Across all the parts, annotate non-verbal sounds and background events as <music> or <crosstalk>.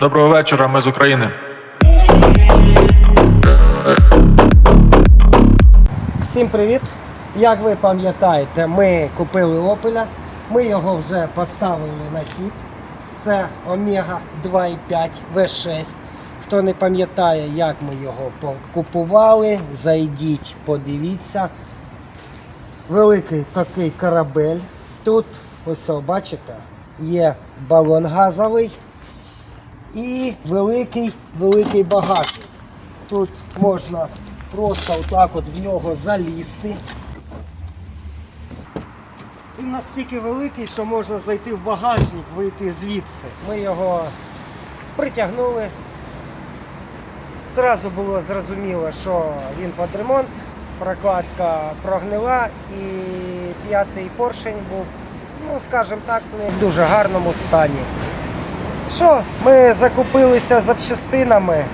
Доброго вечора, ми з України. Всім привіт! Як ви пам'ятаєте, ми купили Опеля, ми його вже поставили на хід. Це Омега 2.5 V6. Хто не пам'ятає, як ми його купували, зайдіть, подивіться. Великий такий корабель. Тут, ось бачите, є балон газовий і великий великий багажник. Тут можна просто отак от в нього залізти. Він настільки великий, що можна зайти в багажник, вийти звідси. Ми його притягнули. Зразу було зрозуміло, що він під ремонт, прокладка прогнила і п'ятий поршень був, ну скажімо так, не в дуже гарному стані. Що, ми закупилися запчастинами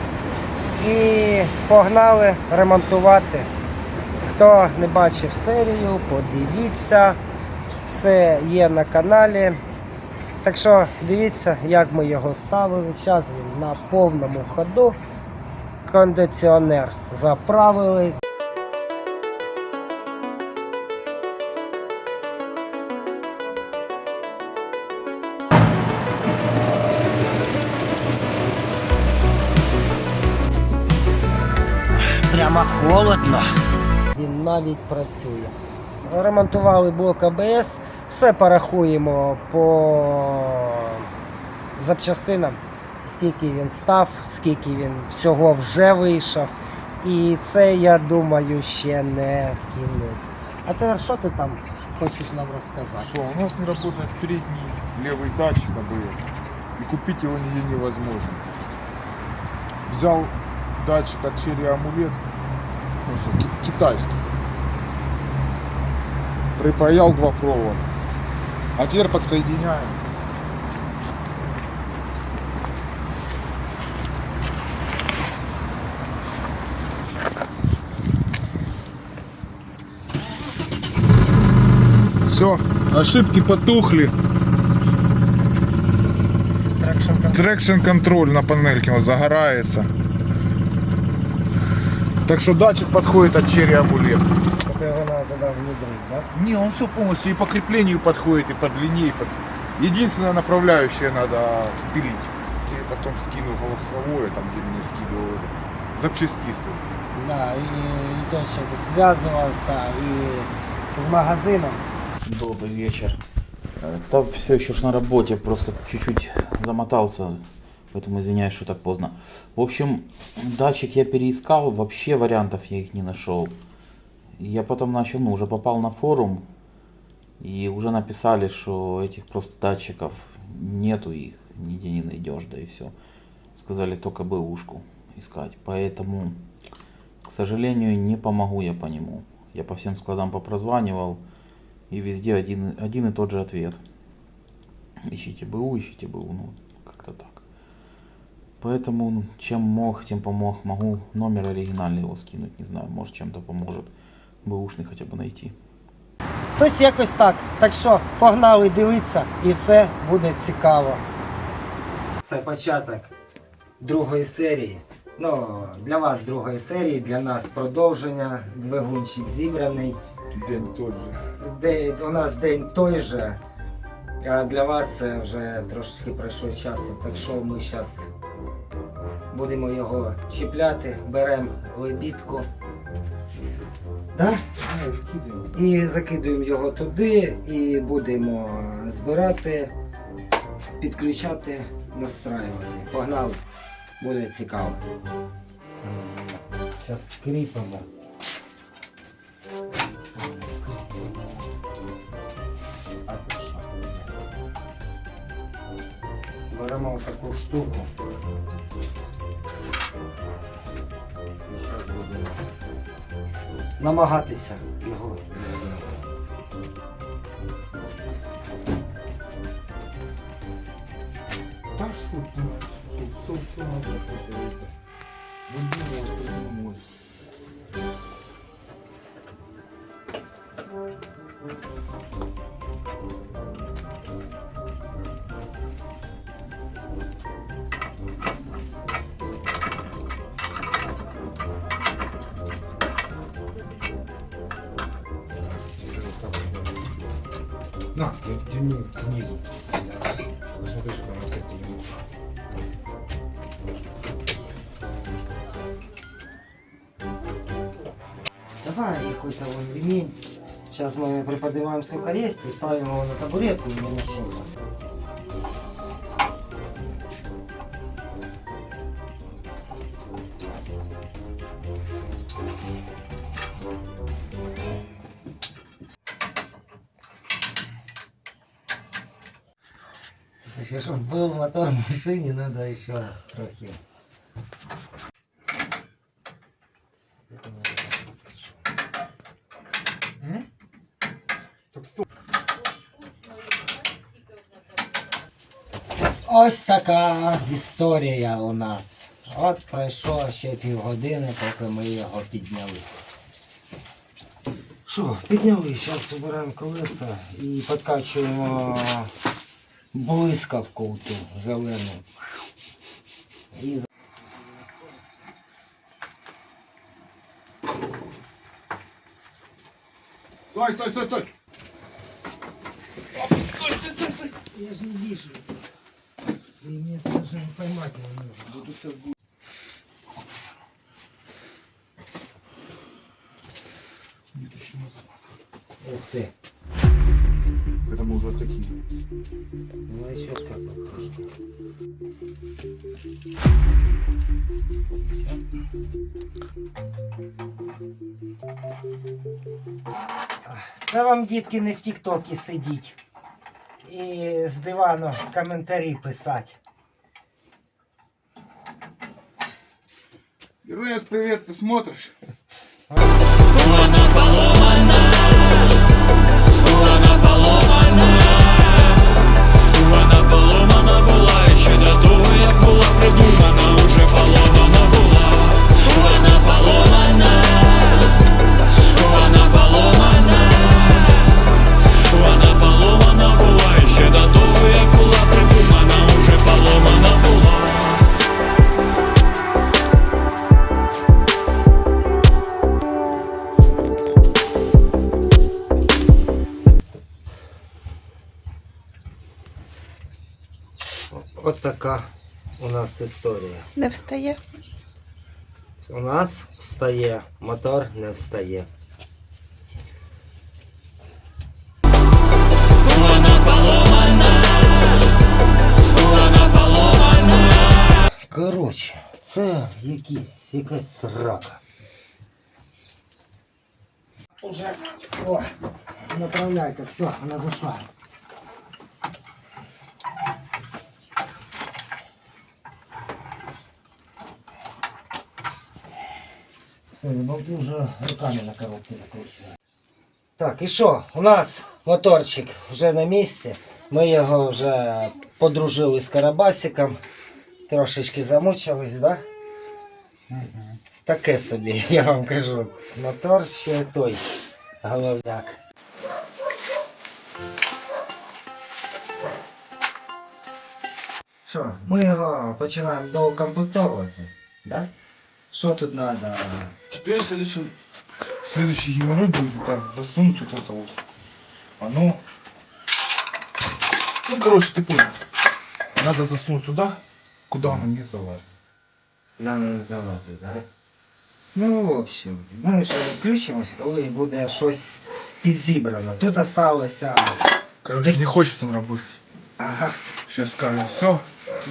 і погнали ремонтувати. Хто не бачив серію, подивіться. Все є на каналі. Так що дивіться, як ми його ставили. Зараз він на повному ходу. Кондиціонер заправили. Холодно. Він навіть працює. Ремонтували блок АБС, все порахуємо по запчастинам, скільки він став, скільки він всього вже вийшов. І це, я думаю, ще не кінець. А тепер що ти там хочеш нам розказати? Что, у нас не работает передний левый датчик АБС. И купить его нигде невозможно. Взял датчик от Cherry Amulet, ну, китайский. Припаял два провода. А теперь подсоединяем. Все, ошибки потухли. Трекшн контроль на панельке вот загорается. Так что датчик подходит от Cherry Amulet. Тобто його треба туди внедрити, так? Не, он все полностью и по креплению подходит, и по длине, и по... Единственное направляющее надо спилить. Я потом скину голосовое, там где мне скидывал этот запчастисты. Да, і Віточок зв'язувався і з магазином. Добрый вечер. Э, Да, все еще ж на работе, просто чуть-чуть замотался, поэтому извиняюсь, что так поздно. В общем, датчик я переискал, вообще вариантов я их не нашел. Я потом начал, ну, уже попал на форум, и уже написали, что этих просто датчиков нету, их нигде не найдешь, да и все. Сказали только бэушку искать, поэтому, к сожалению, не помогу я по нему. Я по всем складам попрозванивал, и везде один, один и тот же ответ. Ищите БУ, ищите БУ, ну. Поэтому, ну, чем мог, тем помог. Могу номер оригинальный его скинуть, не знаю, может чем-то поможет. Бэушный хотя бы найти. Ось якось так. Так що погнали дивитися і все буде цікаво. Це початок другої серії. Ну, для вас другої серії, для нас продовження. Двигунчик зібраний. День тот же. Де, у нас день той же. А для вас це вже трошки пройшло часу. Так що ми зараз будемо його чіпляти, беремо лебідку. Так? І закидуємо його туди і будемо збирати, підключати, настраювати. Погнали, буде цікаво. Зараз що? Беремо таку штуку. намагатися його засунути. Да что ты, все, все надо, что ты это. Ну, думал, придумал. На, тяни к низу. Посмотри, что там опять не Давай какой-то вон ремень. Сейчас мы приподнимаем сколько есть и ставим его на табуретку и на шоу. Чтобы был мотор в машине, надо еще трохи. Ось така історія у нас. От пройшло ще півгодини, поки ми його підняли. Що, підняли, зараз обираємо колеса і підкачуємо блискавку ту зелену. І... за- Стой, стой, стой, стой! Я ж не вижу. И мне даже не поймать его нужно. Буду сейчас Нет, еще назад. Ух ты Это мы уже откатили. Ну еще сказал тоже. Це вам, дітки, не в Тіктокі сидіть. І з дивану коментарі писати. Ирес, привет, ты смотришь? <laughs> нас історія. Не встає. У нас встає, мотор не встає. Коротше, це якісь, якась срака. Уже, о, направляйка, все, вона зайшла. Все, болти вже руками на коробці закручую. Так, і що? У нас моторчик вже на місці. Ми його вже подружили з карабасиком. Трошечки замучились, да? Це Таке собі, <laughs> я вам кажу. Мотор ще той головняк. Що, ми його починаємо доукомплектовувати, да? Що тут треба? Теперь следующий, следующий геморрой будет это засунуть вот это вот. Оно... Ну, короче, ты понял. Надо засунуть туда, куда оно не залазит. Нам не залазить, так? Да? Ну, в общем, ми вже включимось, коли буде щось підзібрано. Тут осталося. Короче, не хочет он работать. Ага. Сейчас скажет, все.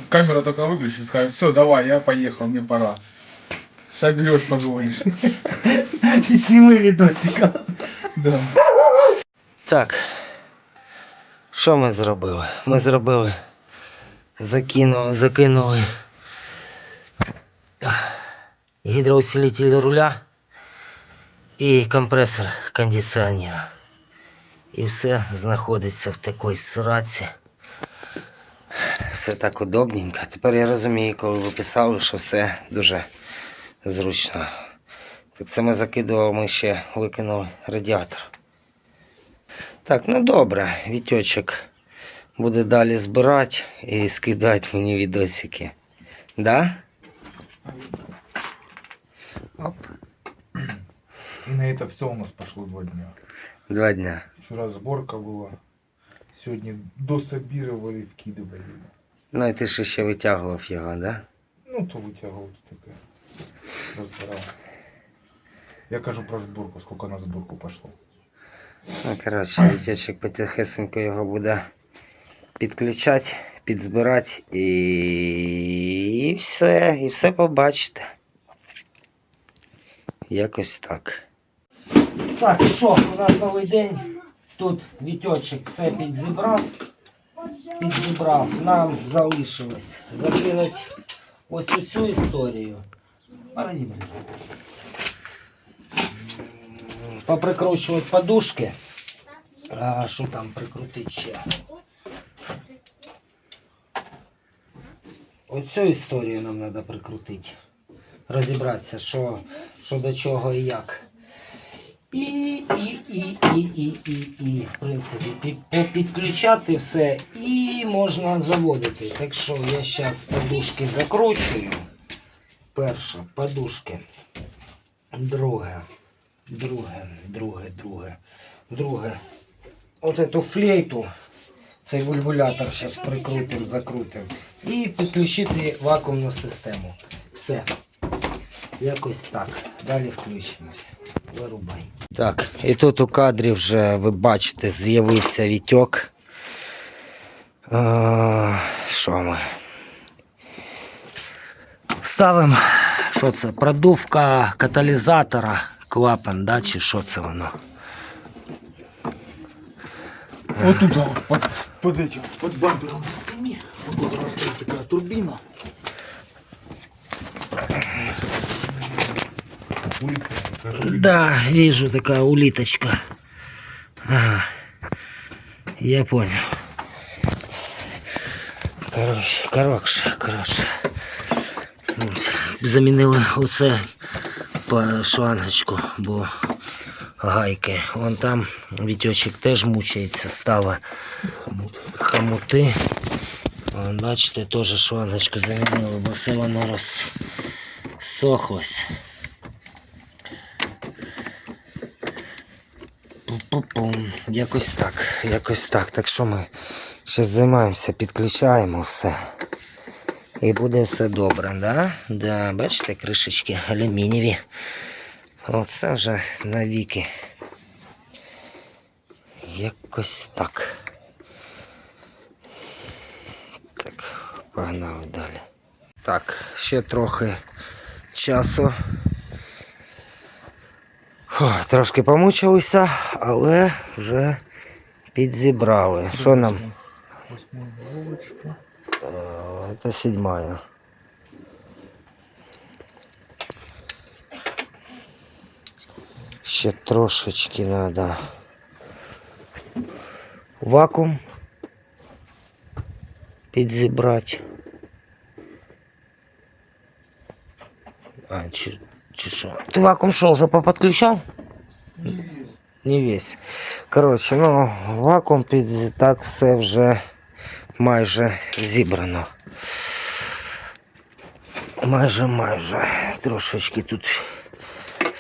Камера только выключит, скажет, все, давай, я поехал, мне пора. Берешь, позвонишь. <laughs> Зніми відосика. Да. Так. Що ми зробили? Ми зробили. Закинули, закинули гідроусилитель руля і компресор кондиціонера. І все знаходиться в такій сраці. Все так удобненько. Тепер я розумію, коли ви писали, що все дуже зручно. Так це ми закидували, ми ще викинули радіатор. Так, ну добре, Вітьочок буде далі збирати і скидати мені відосики. Да? Оп, И на это все у нас пошло два дня. два дня. Вчера сборка была. Сьогодні дособірували, вкидували. Ну і ти ж ще витягував його, да? Ну, то витягував то таке. Розбирав. Я кажу про зборку, скільки на зборку пішло. Ну, коротше, <clears throat> вітячок потихесенько його буде підключати, підзбирати і... і все, і все побачите. Якось так. Так, що, у нас новий день. Тут вітьочок все підзібрав. Підзібрав. Нам залишилось закинути ось цю історію. Розібрали. Поприкручувати подушки. А що там прикрутити ще? Оцю історію нам треба прикрутити. Розібратися, що, що до чого і як. І, і, і, і, і, і, і, в принципі, пі- попідключати все і можна заводити. Так що я зараз подушки закручую. Перша подушки. Друге. Друге, друге, друге, друге. От эту флейту, цей вульвулятор зараз прикрутим, закрутим. І підключити вакуумну систему. Все. Якось так. Далі включимось. Вирубай. Так, і тут у кадрі вже ви бачите, з'явився вітьок. Що ми? Ставимо, що це? Продувка каталізатора, клапан, да, чи що це воно? Отуда, от, під, під, під бампером на спині. Тут росте така турбіна. Да, вижу такая улиточка. Ага. Я понял. Короче, короче, короче. Замінили оце по шлангочку, бо гайки. Вон там вітьочок теж мучається, стала хомути. Вон, бачите, теж шлангочку замінили, бо все воно розсохлось. Якось так, якось так. Так що ми зараз займаємося, підключаємо все. І буде все добре, да? Да, бачите, кришечки алюмінієві. Оце вже навіки. Якось так. Так, погнали далі. Так, ще трохи часу. Фу, Трошки помучилися, але вже підзібрали. Що нам? Е, Це седьмая. Ще трошечки треба. Вакуум підзібрати. А, чи, чи що? Ти вакуум що, вже поподключав? Не весь. Коротше, ну, вакуум під так все вже майже зібрано. Майже, майже. Трошечки тут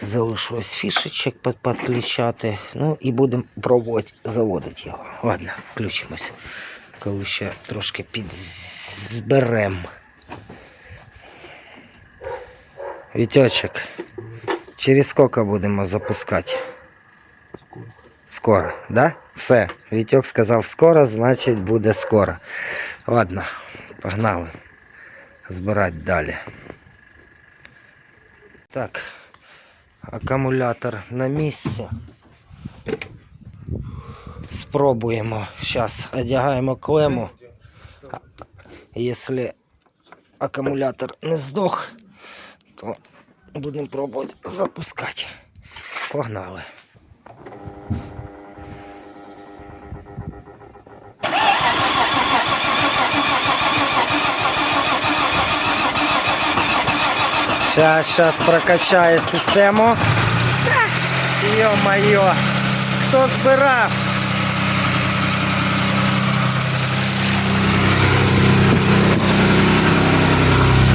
залишилось фішечок під- підключати. Ну і будемо пробувати заводити його. Ладно, включимось. Коли ще трошки підзберемо. Вітьочок, через скільки будемо запускати? Скоро, да? Все. Вітьок сказав скоро, значить буде скоро. Ладно, погнали. Збирати далі. Так. Акумулятор на місці. Спробуємо. Зараз одягаємо клему. Якщо акумулятор не здох, то будемо пробувати запускати. Погнали. Сейчас, сейчас прокачає систему. Йо-моє, хто збирав?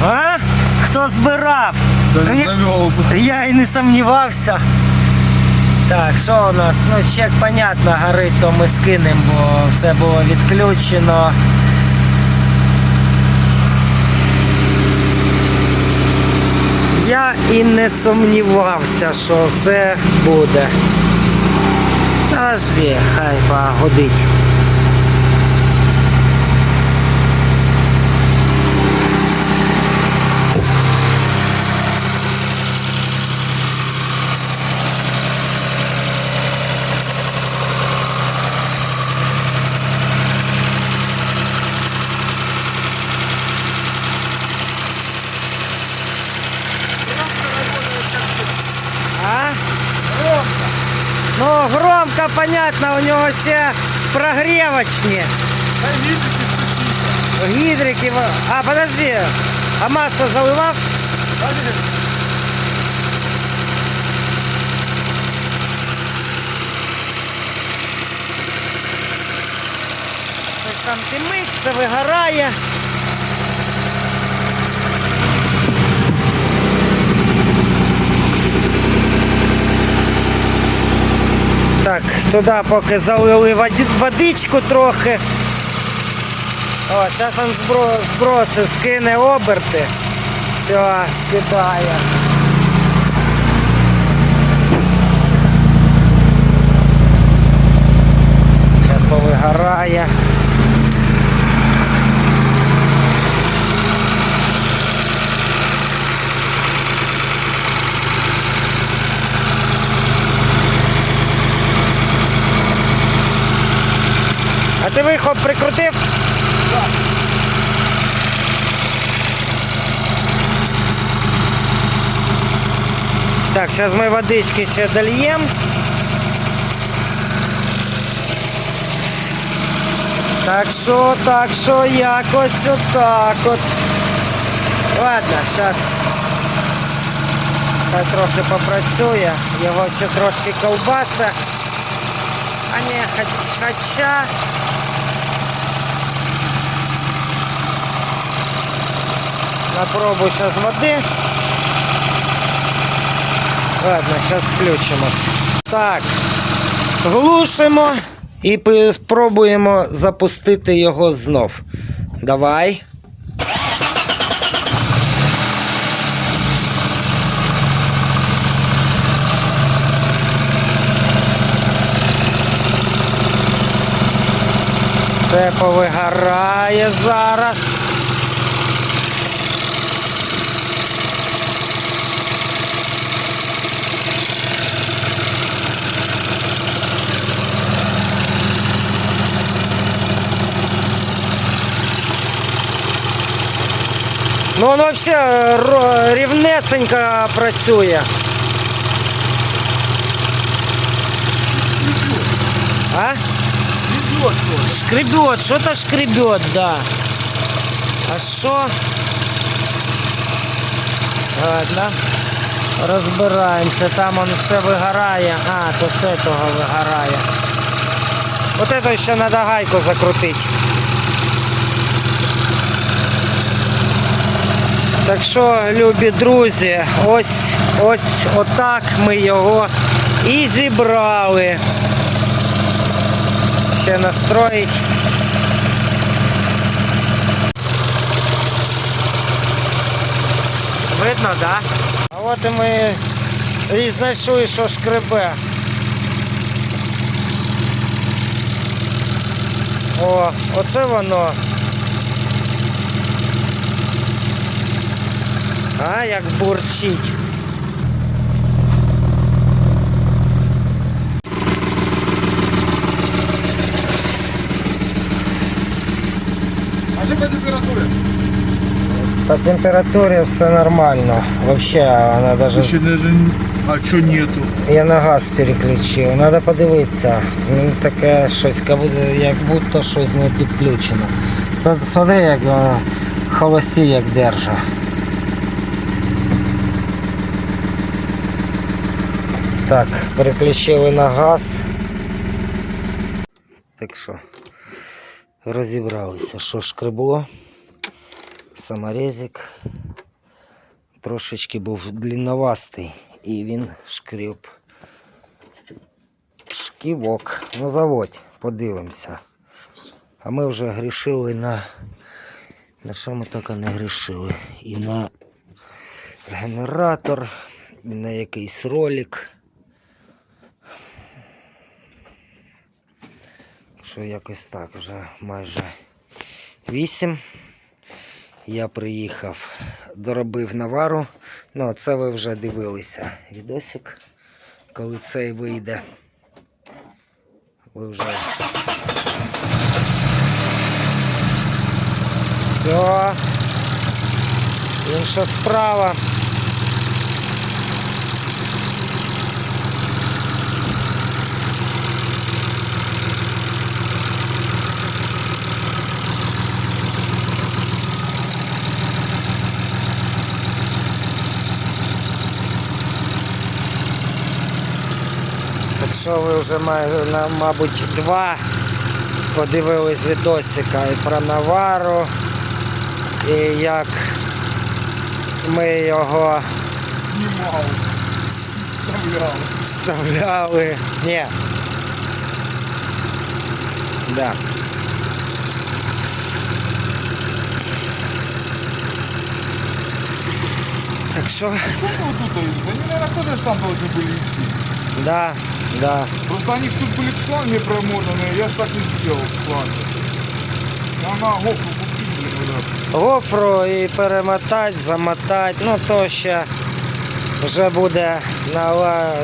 А? Хто? Збирав? Я, Да не завелся. я і не сумнівався. Так, що у нас? Ну, чек, понятно, горить, то ми скинемо, бо все було відключено. Я і не сумнівався, що все буде. Подожди, хай погодить. понятно, у нього ще прогрівочні. Гідрики. во- А, подожди. А масло заливав? Щось там димиться, вигорає. Так, туди поки залили водичку трохи. О, зараз він збро, зброси, скине оберти. Все, кидає. Зараз повигорає. Ти вихоп прикрутив? Так, зараз ми водички ще дольємо. Так що, так що, якось отак от. Ладно, зараз хай трохи попрацює, його ще трошки ковбаса. Хоча Попробую сейчас воды. Ладно, сейчас включимось. Так, глушимо і спробуємо запустити його знов. Давай. Все повигорає зараз. Ну воно взагалі ро- рівнесенько працює. А? Шкребет, что-то шкребет, да. А что? Ладно. Розбираємося, там он все вигорає. А, то з этого вигорає. Вот это ще надо гайку закрутити. Так що, любі друзі, ось ось отак ми його і зібрали. Ще настроїть. Видно? Да? А от і ми і знайшли, що шкребе. О, оце воно. А, як бурчить. А що по температуре все нормально. Вообще, она даже... Ще даже... А що нету? Я на газ переключив. Надо подивитися. Ну, таке щось, як будто, щось не підключено. Та смотри, як холості як держа. Так, переключили на газ. Так що, розібралися, що шкребло. Саморезик трошечки був длинновастий і він шкріб шківок. Ну заводь, подивимося. А ми вже грішили на. На що ми тільки не грішили? І на генератор, і на якийсь ролик. Що якось так, вже майже 8. Я приїхав, доробив навару. Ну, це ви вже дивилися відосик, коли цей вийде. Ви вже. Все. Інша справа. що ви вже майже, на, мабуть, два подивились відосика і про Навару, і як ми його Снимал, вставлял. вставляли. Ні. Да. Так що, Что мы вот тут? Они, наверное, тоже там должны были идти. да, да. Просто они тут были к шланге промотаны, я ж так и сделал к шланге. Она гофру купили, вот гофру і перемотати, замотати, ну то ще вже буде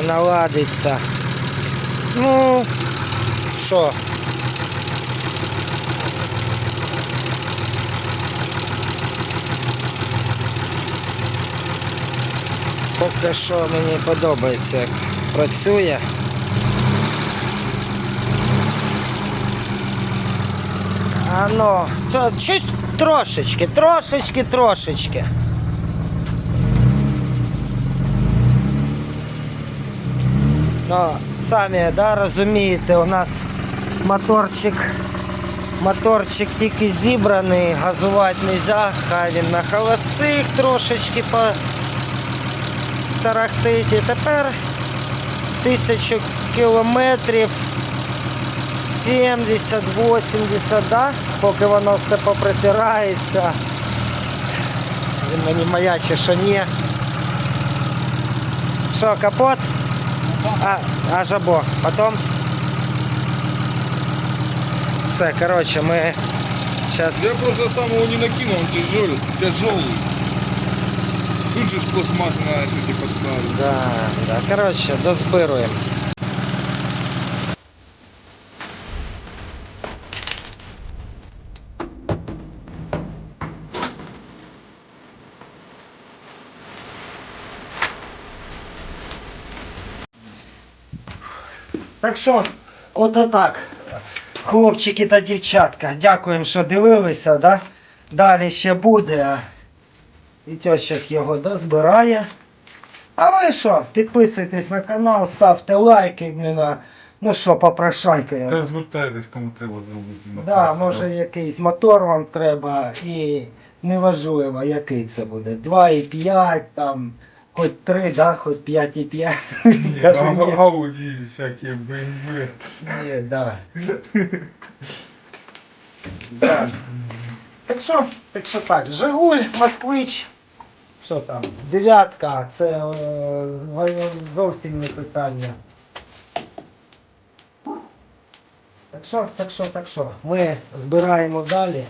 наладиться. Ну, що? Поки що мені подобається, працює. А ну, то чуть трошечки, трошечки, трошечки. Ну, самі да, розумієте, у нас моторчик, моторчик тільки зібраний, газувати не можна, хай він на холостих трошечки по тарахтить. І тепер тисячу кілометрів 70-80, да? поки воно все попритирається. Він мені маяче, що ні. Що, капот? А, а жабо. Потом. Все, коротше, ми зараз. Я просто сам его не накинул, он тяжелый. тяжелый. Тут же ж пластмасса на эти поставили. Да, да, коротше, дозбируємо. Так що, от так. Хлопчики та дівчатка, дякуємо, що дивилися, да? Далі ще буде. І тьощик його дозбирає. А ви що? Підписуйтесь на канал, ставте лайки, блін. Ну що, попрошайкою. Та звертайтесь, кому треба зробити. Да, може якийсь мотор вам треба і неважливо, який це буде. 2,5 там, хоч 3, да, хоч 5,5. Каже, <laughs> ні. Ауди всякие, BMW. Ні, да. Так що, так що так, Жигуль, Москвич. Що там? Дев'ятка, це е, зовсім не питання. Так що, так що, так що, ми збираємо далі.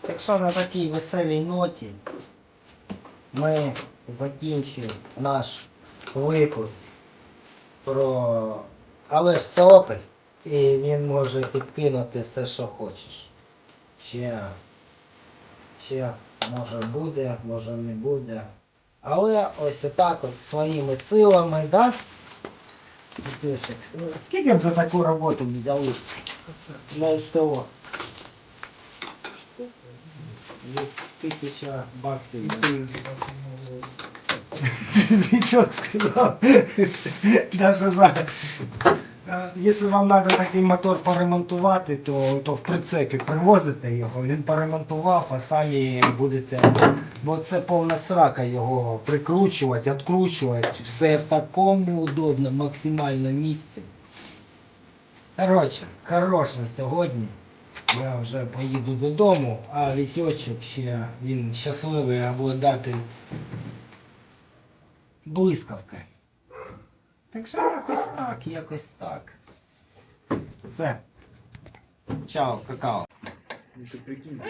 Так що на такій веселій ноті ми закінчимо наш випуск про. Але ж це опель. І він може підкинути все, що хочеш. Ще, ще може буде, може не буде. Але ось отак от своїми силами, да? Тишик. Скільки б за таку роботу взяли на СТО? Десь тисяча баксів. Нічого сказав. Даже за Е, Якщо вам треба такий мотор поремонтувати, то, то в прицепі привозите його, він поремонтував, а самі будете. Бо це повна срака його прикручувати, відкручувати. Все в такому неудобно, максимально місці. Коротше, хорош на сьогодні. Я вже поїду додому, а вітьочок ще він щасливий або дати блискавки. Так що якось так, якось так. Все. Чао, какао. Ну прикинь.